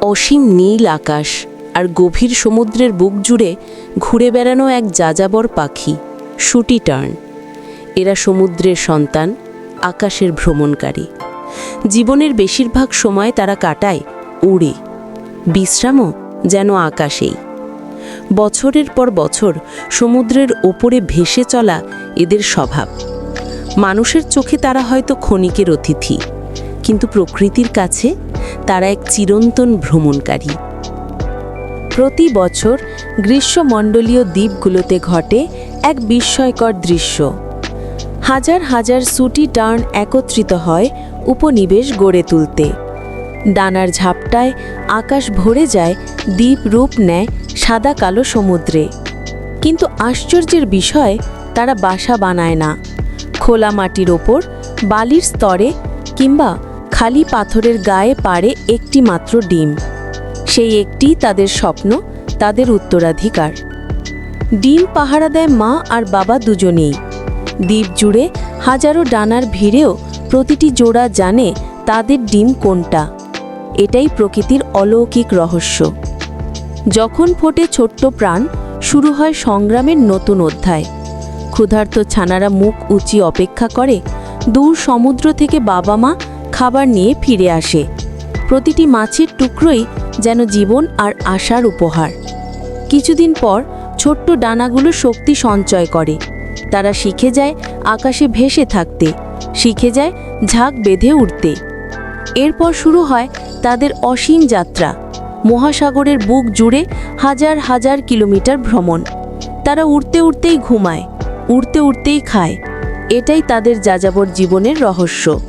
অসীম নীল আকাশ আর গভীর সমুদ্রের বুক জুড়ে ঘুরে বেড়ানো এক যাযাবর পাখি শুটি টার্ন। এরা সমুদ্রের সন্তান, আকাশের ভ্রমণকারী। জীবনের বেশিরভাগ সময় তারা কাটায় উড়ে। বিশ্রামও যেন আকাশেই। বছরের পর বছর সমুদ্রের ওপরে ভেসে চলা এদের স্বভাব। মানুষের চোখে তারা হয়তো ক্ষণিকের অতিথি। কিন্তু প্রকৃতির কাছে তারা এক চিরন্তন ভ্রমণকারী। প্রতি বছর গ্রীষ্মমণ্ডলীয় দ্বীপগুলোতে ঘটে এক বিস্ময়কর দৃশ্য। হাজার হাজার সুটি টার্ন একত্রিত হয় উপনিবেশ গড়ে তুলতে। ডানার ঝাপটায় আকাশ ভরে যায়, দ্বীপ রূপ নেয় সাদা কালো সমুদ্রে। কিন্তু আশ্চর্যের বিষয়, তারা বাসা বানায় না। খোলা মাটির ওপর বালির স্তরে কিংবা খালি পাথরের গায়ে পারে একটি মাত্র ডিম। সেই একটি তাদের স্বপ্ন, তাদের উত্তরাধিকার। ডিম পাহারা দেয় মা আর বাবা দুজনেই। দ্বীপ জুড়ে হাজারো ডানার ভিড়েও প্রতিটি জোড়া জানে তাদের ডিম কোনটা। এটাই প্রকৃতির অলৌকিক রহস্য। যখন ফোটে ছোট্ট প্রাণ, শুরু হয় সংগ্রামের নতুন অধ্যায়। ক্ষুধার্ত ছানারা মুখ উঁচি অপেক্ষা করে। দূর সমুদ্র থেকে বাবা মা খাবার নিয়ে ফিরে আসে। প্রতিটি মাছের টুকরোই যেন জীবন আর আশার উপহার। কিছুদিন পর ছোট্ট ডানাগুলো শক্তি সঞ্চয় করে। তারা শিখে যায় আকাশে ভেসে থাকতে, শিখে যায় ঝাঁক বেঁধে উঠতে এরপর শুরু হয় তাদের অসীম যাত্রা। মহাসাগরের বুক জুড়ে হাজার হাজার কিলোমিটার ভ্রমণ। তারা উড়তে উড়তেই ঘুমায়, উড়তে উড়তেই খায়। এটাই তাদের যাযাবর জীবনের রহস্য।